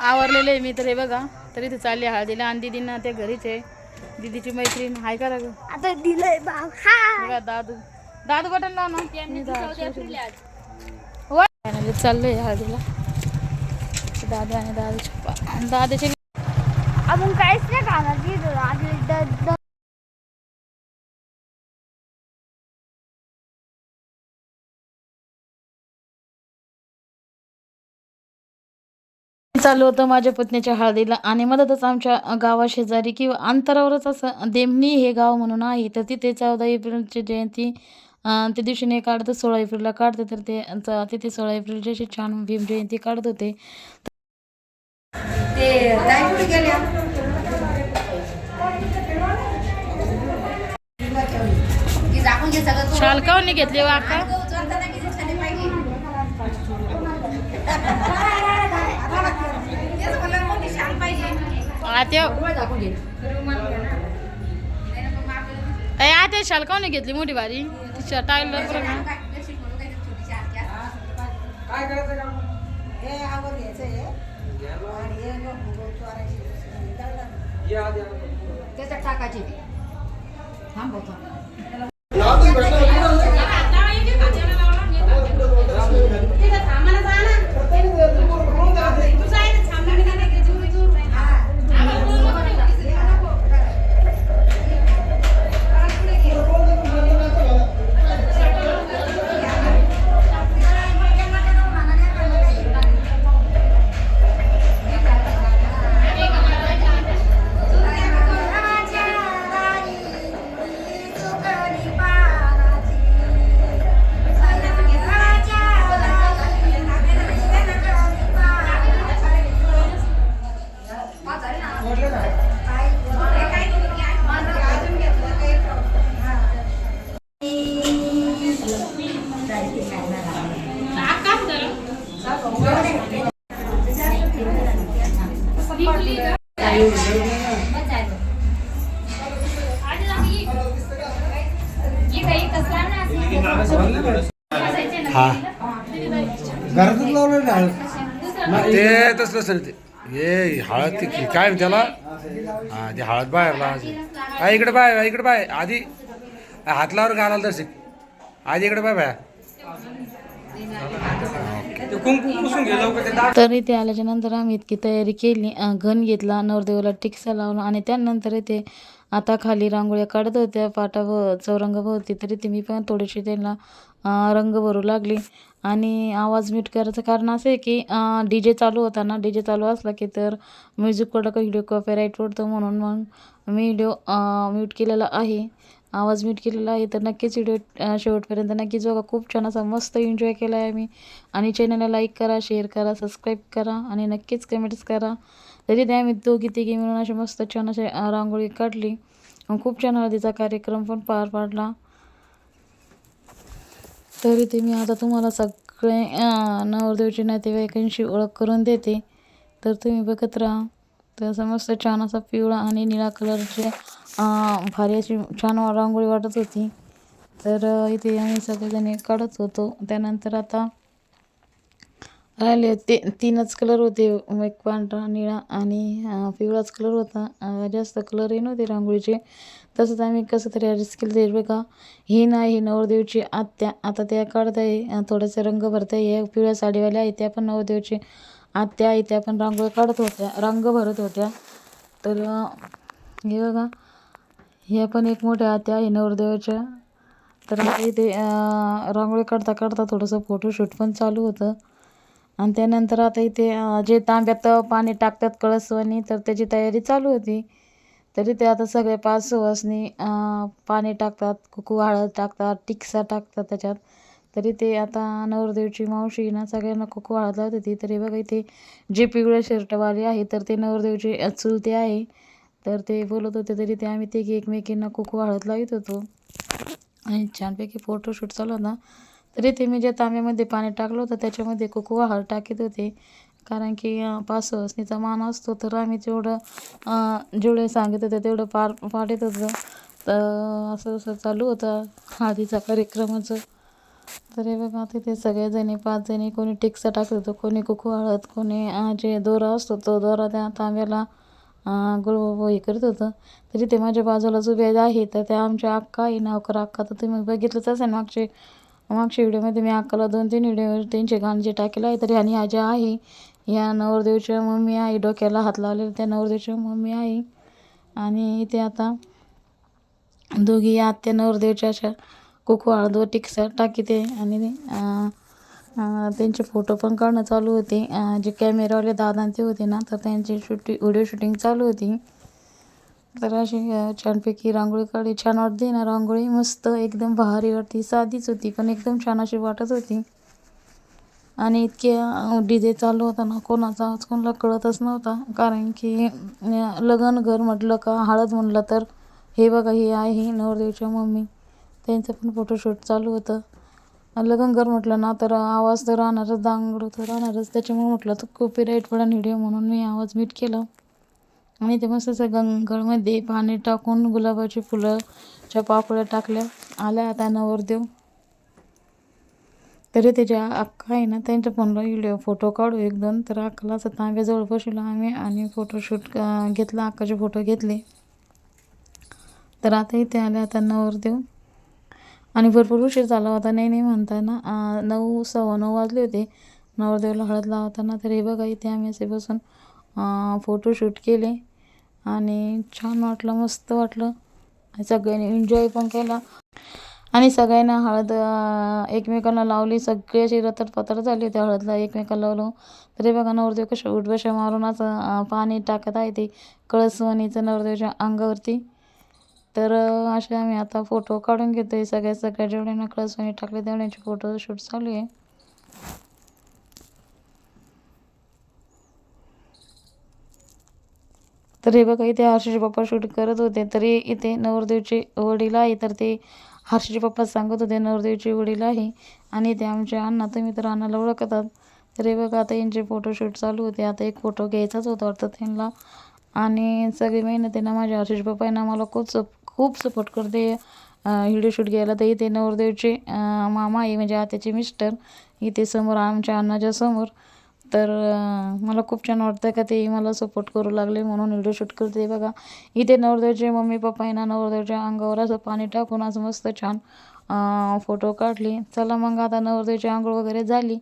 आवरलेले आहे मी तर हे बघा. तरी ते चालली हळदीला. आणि दिदींना ते घरीच आहे. दिदीची मैत्रीण. हाय का ग आता दिलंय हा बघा दादू. दादू बटन लाव ना होय. चाललंय हळदीला. दादा आणि दादाचे पप्पा दादाचे अजून काहीच नाही खाणार चालू होतं माझ्या पत्नीच्या हळदीला. आणि मदतच आमच्या गावाशेजारी किंवा अंतरावरच असं देमणी हे गाव म्हणून आहे. तर तिथे चौदा एप्रिलची जयंती त्या दिवशी नाही काढतं सोळा एप्रिलला काढते. तर ते तिथे सोळा एप्रिलची अशी छान भीम जयंती काढत होते. शाल काऊन घेतली वाका. आत्या. अय आत्या शाल नाही घेतली मोठी भारी? तिच्या टाळलं बरं ना. काय हा घरातच लावलं हळद ते तसलं असेल ते. हे हळद ती काय त्याला? हा ते हळद बाहेर लावायची हा इकडे बाय इकडे बाय आधी हातलावर घालाल घालायला तसे. आधी इकडे बाय बाया. तर इथे आल्याच्यानंतर आम्ही इतकी तयारी केली घन घेतला नवरदेवाला टिक्सा लावला आणि त्यानंतर इथे आता खाली रांगोळ्या काढत होत्या पाटा चौरंगाभोवती तरी ते मी पण थोडीशी त्यांना रंग भरू लागली. आणि आवाज म्यूट करायचं कारण असं आहे की डी जे चालू होता ना डी जे चालू असला की तर म्युझिक कडं व्हिडिओ कॉपीराईट पडतो म्हणून मग मी व्हिडिओ म्यूट केलेला आहे. आवाज म्यूट केलेला आहे. तर नक्कीच व्हिडिओ शेवटपर्यंत नक्कीच बघा खूप छान असा मस्त एन्जॉय केला आहे मी आणि चॅनलला लाईक करा शेअर करा सबस्क्राईब करा आणि नक्कीच कमेंट्स करा. तरी त्या मी दोघी तिघी मिळून अशी मस्त छान अशी रांगोळी काढली. खूप छान हळदीचा कार्यक्रम पण पार पाडला. तरी ते मी आता तुम्हाला सगळे नवरदेवचे नवरदेवची नातेवाईकांशी ओळख करून देते. तर तुम्ही बघत राहा. तर असं मस्त छान असा पिवळा आणि निळा कलरचे भारी अशी छान रांगोळी वाटत होती. तर इथे आम्ही सगळेजणी काढत होतो. त्यानंतर आता राहिले ते तीनच कलर होते. एक पांढरा निळा आणि पिवळाच कलर होता. जास्त कलरही नव्हते रांगोळीचे. तसंच आम्ही कसं तरी ॲडजस्ट केलं ते. बघा ही नाही ही नवरदेवची आत्या. आता त्या काढत आहे थोडंसं रंग भरत आहे या पिवळ्या साडीवाल्या आहेत त्या पण नवरदेवची आत्या आहे त्या पण रांगोळी काढत होत्या रंग भरत होत्या. तर हे बघा ह्या पण एक मोठ्या आत्या आहे नवरदेवाच्या. तर इथे रांगोळी काढता काढता थोडंसं फोटोशूट पण चालू होतं. आणि त्यानंतर आता इथे जे तांब्यात पाणी टाकतात कळसवानी तर त्याची तयारी चालू होती. तरी ते आता सगळे पाच सुवासनी पाणी टाकतात कुकू हळद टाकतात टिक्सा टाकतात त्याच्यात. तरी ते आता नवरदेवची मावशी ना सगळ्यांना कुकू हळद लावत होती. तरी बघा इथे जे पिवळ्या शर्टवाले आहे तर ते नवरदेवची चुलते आहे. तर ते बोलत होते तरी ते आम्ही ते एकमेकींना कुकू हळद लावित होतो. आणि छानपैकी फोटोशूट चालू होता. तरी ते मी ज्या तांब्यामध्ये पाणी टाकलं होतं त्याच्यामध्ये कुकू हळद टाकीत होते. कारण की अं, मान असतो तर आम्ही जेवढं जेवढे सांगित होते तेवढं पार पाडत होतं. तर असं असं चालू होतं हळदीचा कार्यक्रमाचं तर हे बघा तिथे सगळेजणी पाच जणी कोणी टिक्सा टाकत होतं कोणी कुकू हळद कोणी जे दोरा असतो तो दोरा त्या तांब्याला गुळ हे करत होतं. तरी ते माझ्या बाजूलाच वेद आहे तर त्या आमच्या अक्का आहे नावकर अक्का. तर तुम्ही बघितलंच असेल मागचे मागच्या व्हिडिओमध्ये मी अक्काला दोन तीन व्हिडिओ त्यांचे गाणे टाकेलं आहे तरी आणि आज्या आहे या नवरदेवच्या मम्मी आहे डोक्याला हात लावलेलं त्या नवरदेवच्या मम्मी आहे. आणि इथे आता दोघी आत्या नवरदेवच्या अशा कुकू हळद व टिक्सा टाकीते. आणि त्यांचे फोटो पण काढणं चालू होते. जे कॅमेरावाले दादा ते होते ना तर त्यांची शूटिंग व्हिडिओ शूटिंग चालू होती. तर अशी छानपैकी रांगोळी काढली. छान वाटते ना रांगोळी? मस्त एकदम भारी वाटते. साधीच होती पण एकदम छान अशी वाटत होती. आणि इतके डी जे चालू होता ना कोणाचा आज कोणाला कळतच नव्हता. कारण की लग्न घर म्हटलं का हळद म्हटलं तर हे बघा हे आहे नवरदेवच्या मम्मी. त्यांचं पण फोटोशूट चालू होतं. लग्न म्हटलं ना तर आवाज तर राहणारच दांगड तर राहणारच. त्याच्यामुळे म्हटलं तर कॉपीराईट पडा व्हिडिओ म्हणून मी आवाज मीट केला. आणि ते मस्त असं गंगळमध्ये पाणी टाकून गुलाबाची फुलंच्या पाकळ्या टाकल्या. आल्या आता नवरदेव. तरी त्याच्या अक्का आहे ना त्यांच्या फोनला व्हिडिओ फोटो काढू एक दोन. तर अक्काला असं तांब्याजवळ बसवलं. आम्ही आणि फोटोशूट घेतला. अक्काचे फोटो घेतले. तर आता इथे आले आता नवरदेव. आणि भरपूर उशीर झाला होता. नाही नाही म्हणताना नऊ सव्वा नऊ वाजले होते. नवरदेवला हळद लावताना तर हे बघा इथे आम्ही असे बसून फोटोशूट केले. आणि छान वाटलं मस्त वाटलं. सगळ्यांनी एन्जॉय पण केला. आणि सगळ्यांना हळद एकमेकांना लावली. सगळे अशी रतरपतर झाली होती हळदला एकमेकाला लावलो तरी बघा नवरदेव कशा उठबशा मारून असं पाणी टाकत आहे ते कळसवणीचं नवरदेवच्या अंगावरती. तर असे आम्ही आता फोटो काढून घेतो आहे सगळ्या सगळ्या जेवढ्यांना मी टाकले तेवढ्यांचे फोटो शूट चालू आहे. तर हे बघा इथे हर्षीचे पप्पा शूट करत होते. तरी इथे नवरदेवचे वडील आहे. तर ते हर्षीचे पप्पा सांगत होते नवरदेवचे वडील आहे. आणि ते आमचे अण्णा तुम्ही तर अण्णाला ओळखतात. तर हे बघा आता यांचे फोटोशूट चालू होते. आता एक फोटो घ्यायचाच होता वाटतं त्यांना. आणि सगळी मेहनत आहे ना माझ्या हर्षीचे पप्पा आहे ना मला खूप खूप सपोर्ट करते. व्हिडिओ शूट घ्यायला तर इथे नवरदेवचे मामा आहे म्हणजे आत्याचे मिस्टर इथे समोर आमच्या अण्णाच्या समोर. तर मला खूप छान वाटतं का ते मला सपोर्ट करू लागले म्हणून व्हिडिओ शूट करते. बघा इथे नवरदेवचे मम्मी पप्पा आहे ना नवरदेवच्या अंगावर असं पाणी टाकून असं मस्त छान फोटो काढले. चला मग आता नवरदेवची आंघोळ वगैरे झाली.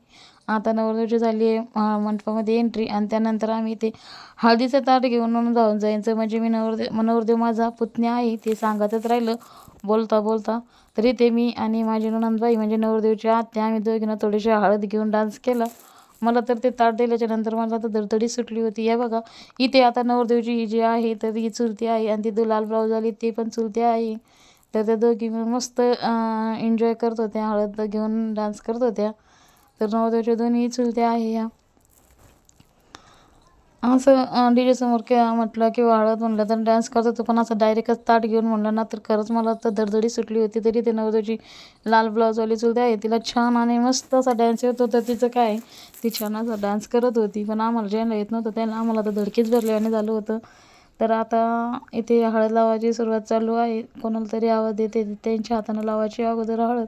आता नवरदेवची झाली आहे मंडपामध्ये एंट्री आणि त्यानंतर आम्ही ते हळदीचं ताट घेऊन जाऊन जायचं. म्हणजे मी नवरदेव नवरदेव माझा पुतण्या आहे ते सांगतच राहिलं बोलता बोलता. तरी ते मी आणि माझी ननंदबाई म्हणजे नवरदेवची आत्या आम्ही दोघीनं थोडीशी हळद घेऊन डान्स केला. मला तर ते ताट दिल्याच्या नंतर मला तर धडधडी सुटली होती. या बघा इथे आता नवरदेवची ही जी आहे तर ही चुलती आहे आणि ती लाल ब्लाऊज आली ती पण चुलती आहे. तर त्या दोघी मस्त एन्जॉय करत होत्या हळद घेऊन डान्स करत होत्या. तर नवरदेवच्या दोन्ही चुलत्या आहे ह्या असं डी जेसमोर किंवा म्हटलं किंवा हळद म्हणलं तर डान्स करत होतो पण असं डायरेक्टच ताट घेऊन म्हणलं ना तर खरंच मला तर धडधडी सुटली होती. तरी ते नवरदेवची लाल ब्लाऊजवाली चुलत्या आहे तिला छान आणि मस्त असा डान्स येत होता. तिचं काय ती छान असा डान्स करत होती पण आम्हाला ज्यांना येत नव्हतं त्यांना आम्हाला तर धडकीच भरल्याने झालं होतं. तर आता इथे हळद लावायची सुरुवात चालू आहे. कोणाला तरी आवाज देते त्यांच्या हातानं लावायची अगोदर हळद.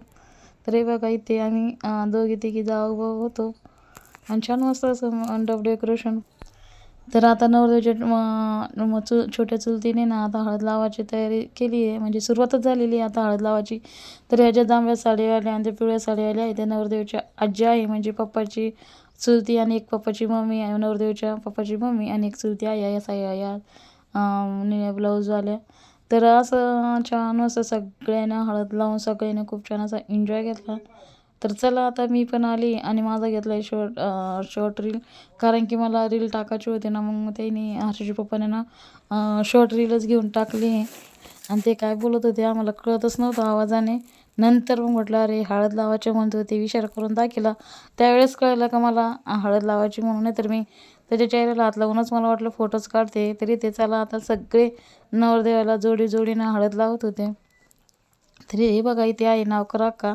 तर हे बघा इथे आम्ही दोघे दोघी तिघी जाऊ होतो. आणि छान मस्त असं मंडप डेकोरेशन. तर आता नवरदेवच्या म- चु छोट्या चुलतीने ना आता हळद लावायची तयारी केली आहे. म्हणजे सुरुवातच झालेली आहे आता हळद लावायची. तर ह्याच्या जांभळ्या साडीवाल्या आणि त्या पिवळ्या साडीवाल्या आहे त्या नवरदेवच्या आजी आहे म्हणजे पप्पाची चुलती आणि एक पप्पाची मम्मी आहे. नवरदेवच्या पप्पाची मम्मी आणि एक चुलती आई आहे. साया या निळ्या ब्लाऊजवाल्या. तर असं छान असं सगळ्यांना हळद लावून सगळ्यांनी खूप छान असा एन्जॉय घेतला. तर चला आता मी पण आली आणि माझा घेतला आहे शॉर्ट शॉर्ट रील कारण की मला रील टाकायची होती ना मग त्यांनी हर्षजी पप्पाने ना शॉर्ट रीलच घेऊन टाकली आणि ते काय बोलत होते आम्हाला कळतच नव्हतं आवाजाने. नंतर मग म्हटलं अरे हळद लावायचे म्हणत होते विचार करून दाखिला त्यावेळेस कळलं का मला हळद लावायची म्हणून. नाही तर मी त्याच्या चेहऱ्याला हात लावूनच मला वाटलं फोटोज काढते. तरी ते चला आता सगळे नवरदेवाला जोडी जोडीनं हळद लावत होते. तरी हे बघा इथे आहे नाव करा का?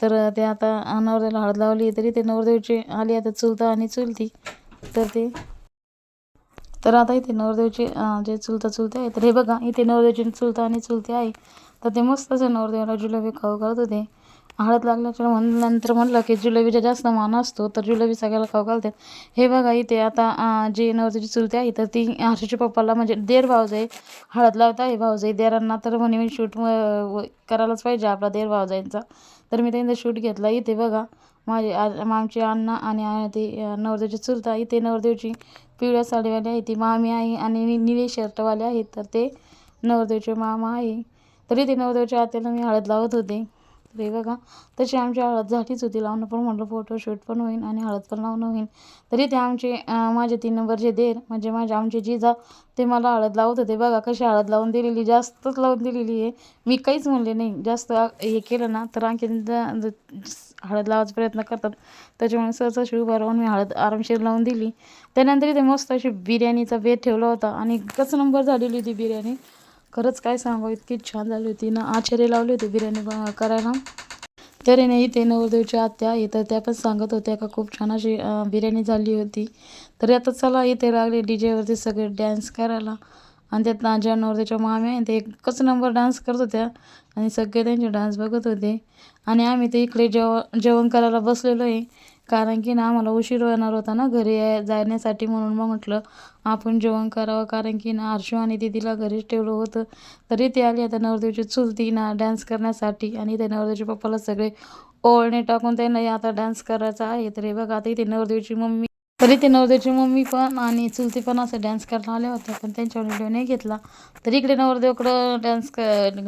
तर ते आता नवरदेवाला हळद लावली तरी ते नवरदेवचे आली आता चुलता आणि चुलती. तर ते तर आता इथे नवरदेवचे जे चुलता चुलते आहे तर हे बघा इथे नवरदेवची चुलता आणि चुलती आहे. तर ते मस्त असं नवरदेवाला जुलाबी खाऊ घालत होते. हळद लागल्याच्या म्हण नंतर म्हटलं की जिलेबीचा जास्त मान असतो तर जिलेबी सगळ्याला खाऊ घालतात हे बघा इथे आता जी नवरीची चुलती आहे तर ती हर्षूच्या पप्पाला म्हणजे देर आहे हळद लावता आहे. भावजाई देरांना तर म्हणे मी शूट करायलाच पाहिजे आपला देर भावजाईंचा तर मी त्यांचा शूट घेतला. इथे बघा माझे आ- अण्णा आणि ते नवरदेवची चुलता इथे नवरदेवची पिवळ्या साडीवाली आहे ती मामी आहे आणि निळे शर्टवाले आहेत तर ते नवरदेवचे मामा आहे. तरी ते नवरदेवच्या आत्याला मी हळद लावत होते. वेगळं का बघा तशी आमची हळद झालीच होती. लावणं पण म्हटलं फोटोशूट पण होईल आणि हळद पण लावणं होईल तरी ते आमचे माझे तीन नंबरचे देर म्हणजे माझे आमचे जिजा ते मला हळद लावत होते. बघा कशी हळद लावून दिलेली जास्तच लावून दिलेली आहे. मी काहीच म्हणले नाही. जास्त हे केलं ना तर आणखी हळद लावायचा प्रयत्न करतात. त्याच्यामुळे सहसा उभा राहून मी हळद आरामशीर लावून दिली. त्यानंतर इथे मस्त अशी बिर्याणीचा वेध ठेवला होता. आणि एकच नंबर झालेली होती बिर्याणी. खरंच काय सांगावं इतकी छान झाली होती ना. आचार्य लावले होते बिर्याणी करायला. तरी नाही इथे नवरदेवच्या आत्या येतात तर त्या पण सांगत होत्या का खूप छान अशी बिर्याणी झाली होती. तरी आता चला इथे लागले डी जेवरती सगळे डॅन्स करायला. आणि त्यात माझ्या नवरदेवच्या माम्या आहे ते एकच नंबर डान्स करत होत्या. आणि सगळे त्यांचे डान्स बघत होते. आणि आम्ही ते इकडे जेव जेवण करायला बसलेलो आहे. कारण की ना आम्हाला उशीर होणार होता ना घरी जाण्यासाठी म्हणून मग म्हटलं आपण जेवण करावं. कारण की ना हर्षू आणि दिदीला घरीच ठेवलं होतं. तरी ते आली आता नवरदेवची चुलती ना डान्स करण्यासाठी. आणि ते नवरदेवच्या पप्पाला सगळे ओळणे टाकून त्यांना आता डान्स करायचा आहे. तर हे बघा आता इथे नवरदेवची मम्मी तरी ते नवरदेवची मम्मी पण आणि चुलती पण असं डान्स करायला आल्या होत्या. पण त्यांच्यावर व्हिडिओ नाही घेतला. तर इकडे नवरदेवकडं डान्स क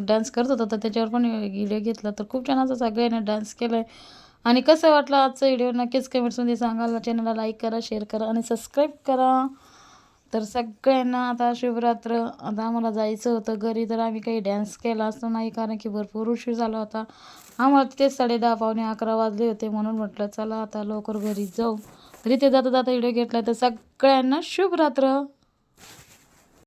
डान्स करत होता. तर त्याच्यावर पण व्हिडिओ घेतला. तर खूप छान असं सगळ्यांनी डान्स केला आहे आणि कसं वाटलं आजचा व्हिडिओ नक्कीच कमेंट्समध्ये सांगायला चॅनलला लाईक करा शेअर करा आणि सबस्क्राईब करा. तर सगळ्यांना आता शिवरात्र आता आम्हाला जायचं होतं. घरी तर आम्ही काही डॅन्स केला असतो नाही कारण की भरपूर उशीर झाला होता. आम्हाला तिथेच साडे दहा पावणे अकरा वाजले होते म्हणून म्हटलं चला आता लवकर घरी जाऊ. तरी ते जाता जाता व्हिडिओ घेतला तर सगळ्यांना शुभरात्र.